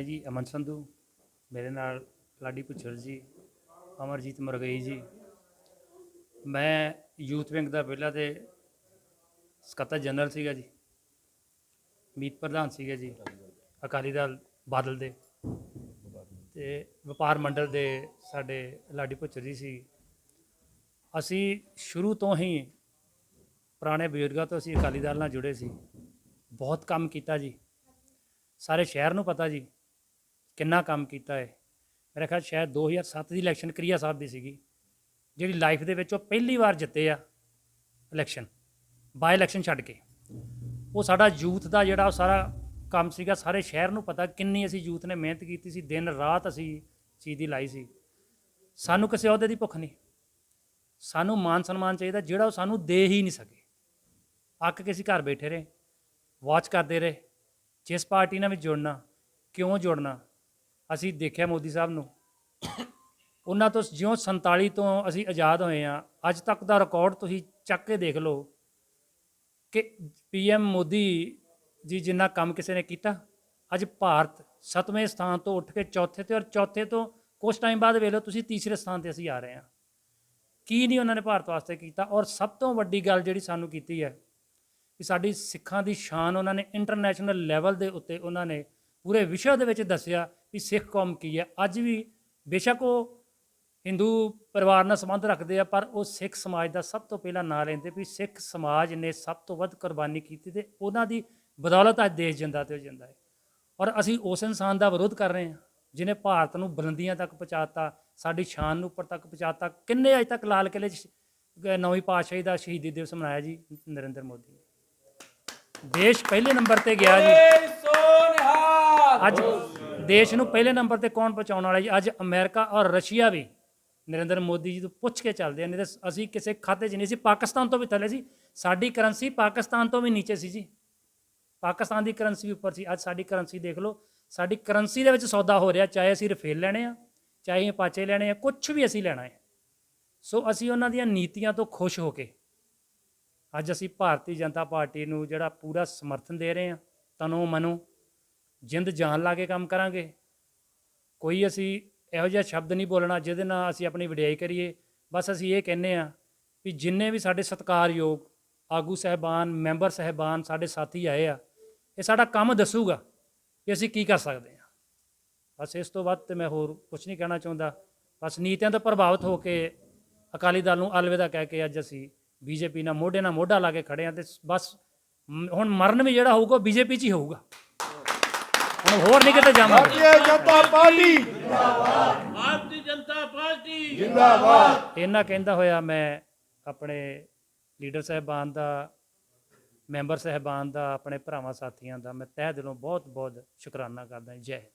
ਮੈਂ ਜੀ, ਅਮਨ ਸੰਧੂ, ਮੇਰੇ ਨਾਲ ਲਾਡੀ ਪੁੱਛਰ ਜੀ, ਅਮਰਜੀਤ ਮਰਗਈ ਜੀ। ਮੈਂ ਯੂਥ ਵਿੰਗ ਦਾ ਪਹਿਲਾਂ ਤੇ ਸਕੱਤਰ ਜਨਰਲ ਸੀਗਾ ਜੀ, ਮੀਤ ਪ੍ਰਧਾਨ ਸੀਗੇ ਜੀ, ਅਕਾਲੀ ਦਲ ਬਾਦਲ ਦੇ। ਤੇ ਵਪਾਰ ਮੰਡਲ ਦੇ ਸਾਡੇ ਲਾਡੀ ਪੁੱਛਰ ਜੀ ਸੀ। ਅਸੀਂ ਸ਼ੁਰੂ ਤੋਂ ਹੀ ਪੁਰਾਣੇ ਬਜ਼ੁਰਗਾਂ ਤੋਂ ਅਸੀਂ ਅਕਾਲੀ ਦਲ ਨਾਲ ਜੁੜੇ ਸੀ। ਬਹੁਤ ਕੰਮ ਕੀਤਾ ਜੀ। ਸਾਰੇ ਸ਼ਹਿਰ ਨੂੰ ਪਤਾ ਜੀ। ਕਿੰਨਾ ਕੰਮ ਕੀਤਾ ਹੈ। ਮੇਰੇ ਖਿਆਲ ਸ਼ਾਇਦ 2007 ਦੀ ਇਲੈਕਸ਼ਨ ਕਰੀਆ ਸਾਹਿਬ ਦੀ ਸੀਗੀ, ਜਿਹੜੀ ਲਾਈਫ ਦੇ ਵਿੱਚ ਉਹ ਪਹਿਲੀ ਵਾਰ ਜਿੱਤੇ ਆ ਇਲੈਕਸ਼ਨ ਬਾਈ ਇਲੈਕਸ਼ਨ ਛੱਡ ਕੇ। ਉਹ ਸਾਡਾ ਯੂਥ ਦਾ ਜਿਹੜਾ ਉਹ ਸਾਰਾ ਕੰਮ ਸੀਗਾ, ਸਾਰੇ ਸ਼ਹਿਰ ਨੂੰ ਪਤਾ ਕਿੰਨੀ ਅਸੀਂ ਯੂਥ ਨੇ ਮਿਹਨਤ ਕੀਤੀ ਸੀ, ਦਿਨ ਰਾਤ ਅਸੀਂ ਚੀਜ਼ ਦੀ ਲਾਈ ਸੀ। ਸਾਨੂੰ ਕਿਸੇ ਅਹੁਦੇ ਦੀ ਭੁੱਖ ਨਹੀਂ। ਸਾਨੂੰ ਮਾਨ ਸਨਮਾਨ ਚਾਹੀਦਾ, ਜਿਹੜਾ ਉਹ ਸਾਨੂੰ ਦੇ ਹੀ ਨਹੀਂ ਸਕੇ। ਅੱਕ ਕੇ ਅਸੀਂ ਘਰ ਬੈਠੇ ਰਹੇ ਵਾਚ ਕਰਦੇ ਰਹੇ, ਜਿਸ ਪਾਰਟੀ ਨਾਲ ਵੀ ਜੁੜਨਾ, ਕਿਉਂ ਜੁੜਨਾ ਅਸੀਂ ਦੇਖਿਆ ਮੋਦੀ ਸਾਹਿਬ ਨੂੰ। ਉਹਨਾਂ ਤੋਂ ਜਿਉਂ 47 ਤੋਂ ਅਸੀਂ ਆਜ਼ਾਦ ਹੋਏ ਆ ਅੱਜ ਤੱਕ ਦਾ ਰਿਕਾਰਡ ਤੁਸੀਂ ਚੱਕ ਕੇ ਦੇਖ ਲਓ ਕਿ ਪੀਐਮ ਮੋਦੀ ਜੀ ਜਿੰਨਾ ਕੰਮ ਕਿਸੇ ਨੇ ਕੀਤਾ। ਅੱਜ ਭਾਰਤ ਸਤਵੇਂ ਸਥਾਨ ਤੋਂ ਉੱਠ ਕੇ ਚੌਥੇ ਤੇ ਔਰ ਚੌਥੇ ਤੋਂ ਕੁਝ ਟਾਈਮ ਬਾਅਦ ਵੇਖ ਲਓ ਤੁਸੀਂ ਤੀਸਰੇ ਸਥਾਨ ਤੇ ਅਸੀਂ ਆ ਰਹੇ ਹਾਂ। ਕੀ ਨਹੀਂ ਉਹਨਾਂ ਨੇ ਭਾਰਤ ਵਾਸਤੇ ਕੀਤਾ ਔਰ ਸਭ ਤੋਂ ਵੱਡੀ ਗੱਲ ਜਿਹੜੀ ਸਾਨੂੰ ਕੀਤੀ ਹੈ ਕਿ ਸਾਡੀ ਸਿੱਖਾਂ ਦੀ ਸ਼ਾਨ ਉਹਨਾਂ ਨੇ ਇੰਟਰਨੈਸ਼ਨਲ ਲੈਵਲ ਦੇ ਉੱਤੇ ਉਹਨਾਂ ਨੇ ਪੂਰੇ ਵਿਸ਼ਵ ਦੇ ਵਿੱਚ ਦੱਸਿਆ ਵੀ ਸਿੱਖ ਕੌਮ ਕੀ ਹੈ। ਅੱਜ ਵੀ ਬੇਸ਼ੱਕ ਉਹ ਹਿੰਦੂ ਪਰਿਵਾਰ ਨਾਲ ਸੰਬੰਧ ਰੱਖਦੇ ਆ, ਪਰ ਉਹ ਸਿੱਖ ਸਮਾਜ ਦਾ ਸਭ ਤੋਂ ਪਹਿਲਾਂ ਨਾਂ ਲੈਂਦੇ ਵੀ ਸਿੱਖ ਸਮਾਜ ਨੇ ਸਭ ਤੋਂ ਵੱਧ ਕੁਰਬਾਨੀ ਕੀਤੀ ਤੇ ਉਹਨਾਂ ਦੀ ਬਦੌਲਤ ਅੱਜ ਦੇਸ਼ ਜਿੰਦਾ ਤੇ ਉਹ ਜਿੰਦਾ ਹੈ। ਔਰ ਅਸੀਂ ਉਸ ਇਨਸਾਨ ਦਾ ਵਿਰੋਧ ਕਰ ਰਹੇ ਹਾਂ ਜਿਨੇ ਭਾਰਤ ਨੂੰ ਬੁਲੰਦੀਆਂ ਤੱਕ ਪਹੁੰਚਾਤਾ, ਸਾਡੀ ਸ਼ਾਨ ਨੂੰ ਉੱਪਰ ਤੱਕ ਪਹੁੰਚਾਤਾ। ਕਿੰਨੇ ਅਜ ਤੱਕ ਲਾਲ ਕਿਲੇ 'ਚ ਨੌਵੀਂ ਪਾਤਸ਼ਾਹੀ ਦਾ ਸ਼ਹੀਦੀ ਦਿਵਸ ਮਨਾਇਆ ਜੀ ਨਰਿੰਦਰ ਮੋਦੀ ਦੇਸ਼ ਪਹਿਲੇ ਨੰਬਰ ਤੇ ਗਿਆ ਜੀ। ਅੱਜ ਦੇਸ਼ ਨੂੰ ਪਹਿਲੇ ਨੰਬਰ ਤੇ ਕੌਣ ਪਹੁੰਚਾਉਣ ਵਾਲਾ ਜੀ? ਅੱਜ ਅਮਰੀਕਾ ਔਰ ਰਸ਼ੀਆ ਵੀ ਨਰਿੰਦਰ ਮੋਦੀ ਜੀ ਤੋਂ ਪੁੱਛ ਕੇ ਚੱਲਦੇ ਆ। ਨਹੀਂ ਤਾਂ ਅਸੀਂ ਕਿਸੇ ਖਾਤੇ 'ਚ ਨਹੀਂ ਸੀ। ਪਾਕਿਸਤਾਨ ਤੋਂ ਵੀ ਥੱਲੇ ਸੀ। ਸਾਡੀ ਕਰੰਸੀ ਪਾਕਿਸਤਾਨ ਤੋਂ ਵੀ ਨੀਚੇ ਸੀ ਜੀ। ਪਾਕਿਸਤਾਨ ਦੀ ਕਰੰਸੀ ਵੀ ਉੱਪਰ ਸੀ। ਅੱਜ ਸਾਡੀ ਕਰੰਸੀ ਦੇਖ ਲਓ। ਸਾਡੀ ਕਰੰਸੀ ਦੇ ਵਿੱਚ ਸੌਦਾ ਹੋ ਰਿਹਾ। ਚਾਹੇ ਅਸੀਂ ਰਫੇਲ ਲੈਣੇ ਆ, ਚਾਹੇ ਅਸੀਂ ਪਾਚੇ ਲੈਣੇ ਆ ਕੁਝ ਵੀ ਅਸੀਂ ਲੈਣਾ ਹੈ। ਸੋ ਅਸੀਂ ਉਹਨਾਂ ਦੀਆਂ ਨੀਤੀਆਂ ਤੋਂ ਖੁਸ਼ ਹੋ ਕੇ ਅੱਜ ਅਸੀਂ ਭਾਰਤੀ ਜਨਤਾ ਪਾਰਟੀ ਨੂੰ ਜਿਹੜਾ ਪੂਰਾ ਸਮਰਥਨ ਦੇ ਰਹੇ ਹਾਂ। ਤਨੋਂ ਮਨੋਂ ਜਿੰਦ ਜਾਨ ਲਾ ਕੇ ਕੰਮ ਕਰਾਂਗੇ। ਕੋਈ ਅਸੀਂ ਇਹੋ ਜਿਹਾ ਸ਼ਬਦ ਨਹੀਂ ਬੋਲਣਾ ਜਿਹਦੇ ਨਾਲ ਅਸੀਂ ਆਪਣੀ ਵਡਿਆਈ ਕਰੀਏ। ਬਸ ਅਸੀਂ ਇਹ ਕਹਿੰਨੇ ਆ ਵੀ ਜਿੰਨੇ ਵੀ ਸਾਡੇ ਸਤਿਕਾਰਯੋਗ ਆਗੂ ਸਹਿਬਾਨ, ਮੈਂਬਰ ਸਹਿਬਾਨ ਸਾਡੇ ਸਾਥੀ ਆਏ ਆ, ਇਹ ਸਾਡਾ ਕੰਮ ਦੱਸੂਗਾ ਕਿ ਅਸੀਂ ਕੀ ਕਰ ਸਕਦੇ ਹਾਂ। ਬਸ ਇਸ ਤੋਂ ਵੱਧ ਤੇ ਮੈਂ ਹੋਰ ਕੁਝ ਨਹੀਂ ਕਹਿਣਾ ਚਾਹੁੰਦਾ। ਬਸ ਨੀਤੀਆਂ ਤੋਂ ਪ੍ਰਭਾਵਿਤ ਹੋ ਕੇ ਅਕਾਲੀ ਦਲ ਨੂੰ ਅਲਵਿਦਾ ਕਹਿ ਕੇ ਅੱਜ ਅਸੀਂ ਬੀਜੇਪੀ ਨਾਲ ਮੋਢੇ ਨਾਲ ਮੋਢਾ ਲਾ ਕੇ ਖੜੇ ਆ ਤੇ ਬਸ ਹੁਣ ਮਰਨ ਵੀ ਜਿਹੜਾ ਹੋਊਗਾ ਬੀਜੇਪੀ 'ਚ ਹੀ ਹੋਊਗਾ। ਹੁਣ ਹੋਰ ਨਹੀਂ ਕਿਤੇ ਜਾਵਾਂਗੇ। ਭਾਰਤੀ ਜਨਤਾ ਪਾਰਟੀ। ਭਾਰਤੀ ਜਨਤਾ ਪਾਰਟੀ। ਜਿੰਦਾਬਾਦ। ਇਹਨਾਂ ਕਹਿੰਦਾ ਹੋਇਆ ਮੈਂ ਆਪਣੇ ਲੀਡਰ ਸਾਹਿਬਾਨ ਦਾ ਮੈਂਬਰ ਸਾਹਿਬਾਨ ਦਾ ਆਪਣੇ ਭਰਾਵਾਂ ਸਾਥੀਆਂ ਦਾ ਮੈਂ ਤਹਿ ਦਿਲੋਂ ਬਹੁਤ ਬਹੁਤ ਸ਼ੁਕਰਾਨਾ ਕਰਦਾ ਜੈ ਹਿੰਦ।